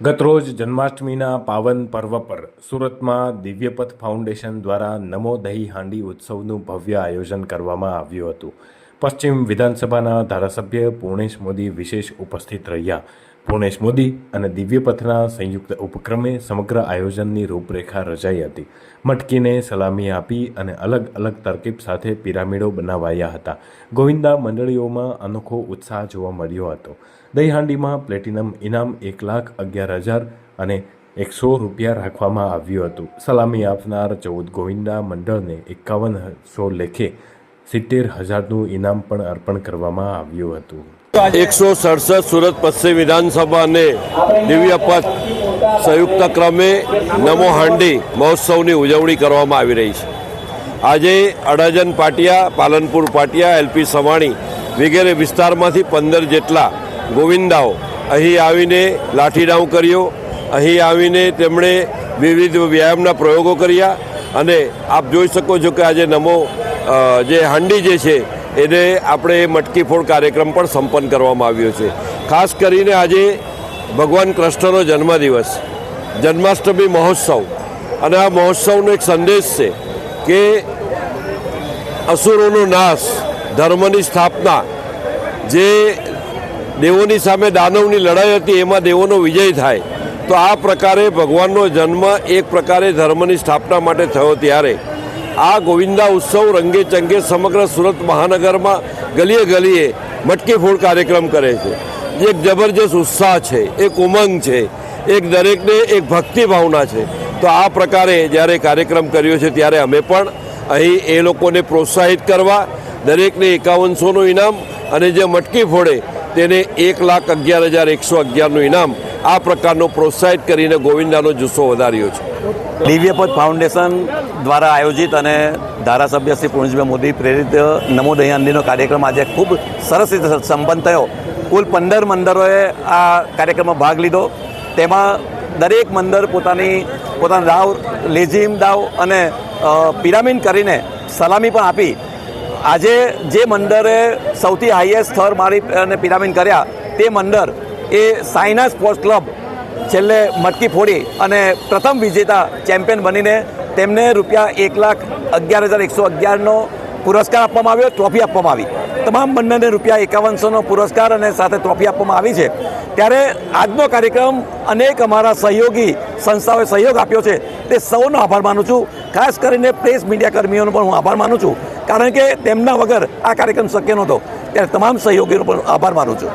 ગતરોજ જન્માષ્ટમીના પાવન પર્વ પર સુરતમાં દિવ્યપથ ફાઉન્ડેશન દ્વારા નમો દહી હાંડી ઉત્સવનું ભવ્ય આયોજન કરવામાં આવ્યું હતું. પશ્ચિમ વિધાનસભાના ધારાસભ્ય પૂર્ણેશ મોદી વિશેષ ઉપસ્થિત રહ્યા. પૂર્ણેશ મોદી અને દિવ્યપથના સંયુક્ત ઉપક્રમે સમગ્ર આયોજનની રૂપરેખા રચાઈ હતી. મટકીને સલામી આપી અને અલગ અલગ તરકીબ સાથે પિરામિડો બનાવાયા હતા. ગોવિંદા મંડળીઓમાં અનોખો ઉત્સાહ જોવા મળ્યો હતો. દહીહાંડીમાં પ્લેટિનમ ઇનામ એક લાખ અગિયાર હજાર અને એકસો રૂપિયા રાખવામાં આવ્યું હતું. સલામી આપનાર ચૌદ ગોવિંદા મંડળને એકાવન સો લેખે સિત્તેર હજારનું ઇનામ પણ અર્પણ કરવામાં આવ્યું હતું. એકસો સડસઠ સુરત પશ્ચિમ વિધાનસભા અને દિવ્ય પથ સંયુક્ત ક્રમે નમો હાંડી મહોત્સવની ઉજવણી કરવામાં આવી રહી છે. આજે અડાજન પાટિયા, પાલનપુર પાટિયા, એલપી સવાણી વગેરે વિસ્તારમાંથી પંદર જેટલા ગોવિંદાઓ અહીં આવીને લાઠીડાઉ કર્યો. અહીં આવીને તેમણે વિવિધ વ્યાયામના પ્રયોગો કર્યા અને આપ જોઈ શકો છો કે આજે નમો જે હાંડી જે છે એને આપણે મટકી ફોડ કાર્યક્રમ પણ સંપન્ન કરવામાં આવ્યો છે. ખાસ કરીને આજે ભગવાન કૃષ્ણનો જન્મદિવસ, જન્માષ્ટમી મહોત્સવ. અને આ મહોત્સવનો એક સંદેશ છે કે અસુરોનો નાશ, ધર્મની સ્થાપના, જે દેવોની સામે દાનવની લડાઈ હતી એમાં દેવોનો વિજય થાય. તો આ પ્રકારે ભગવાનનો જન્મ એક પ્રકારે ધર્મની સ્થાપના માટે થયો ત્યારે આ ગોવિંદા ઉત્સવ રંગે ચંગે સમગ્ર સુરત મહાનગરમાં ગલીએ ગલીએ મટકી ફોડ કાર્યક્રમ કરે છે. એક જબરજસ્ત ઉત્સાહ છે, એક ઉમંગ છે, એક દરેકને એક ભક્તિ ભાવના છે. તો આ પ્રકારે જ્યારે કાર્યક્રમ કર્યો છે ત્યારે અમે પણ અહીં એ લોકોને પ્રોત્સાહિત કરવા, દરેકને એકાવનસોનું ઇનામ અને જે મટકી ફોડે તેને એક લાખ અગિયાર હજાર એકસો અગિયારનું ઇનામ આ પ્રકારનો પ્રોત્સાહિત કરીને ગોવિંદાનો જુસ્સો વધાર્યો છે. દિવ્યપદ ફાઉન્ડેશન દ્વારા આયોજિત અને ધારાસભ્ય શ્રી પૂર્ણેશભાઈ મોદી પ્રેરિત નમો દયાંદીનો કાર્યક્રમ આજે ખૂબ સરસ રીતે સંપન્ન થયો. કુલ પંદર મંદિરોએ આ કાર્યક્રમમાં ભાગ લીધો. તેમાં દરેક મંદિર પોતાની, પોતાના દાવ લેઝીમ દાવ અને પિરામિડ કરીને સલામી પણ આપી. આજે જે મંદિરે સૌથી હાઈએસ્ટ સ્થળ મારી અને પિરામિડ કર્યા, તે મંદિર એ સાયના સ્પોર્ટ્સ ક્લબ છેલ્લે મટકી ફોડી અને પ્રથમ વિજેતા ચેમ્પિયન બનીને તેમને રૂપિયા એક લાખ અગિયાર હજાર એકસો અગિયારનો પુરસ્કાર આપવામાં આવ્યો, ટ્રોફી આપવામાં આવી. તમામ બંનેને રૂપિયા એકાવનસોનો પુરસ્કાર અને સાથે ટ્રોફી આપવામાં આવી છે. ત્યારે આજનો કાર્યક્રમ અનેક અમારા સહયોગી સંસ્થાઓએ સહયોગ આપ્યો છે. તે સૌનો આભાર માનું છું. ખાસ કરીને પ્રેસ મીડિયા કર્મીઓનો પણ હું આભાર માનું છું. કારણ કે તેમના વગર આ કાર્યક્રમ શક્ય નહોતો. ત્યારે તમામ સહયોગીનો પણ આભાર માનું છું.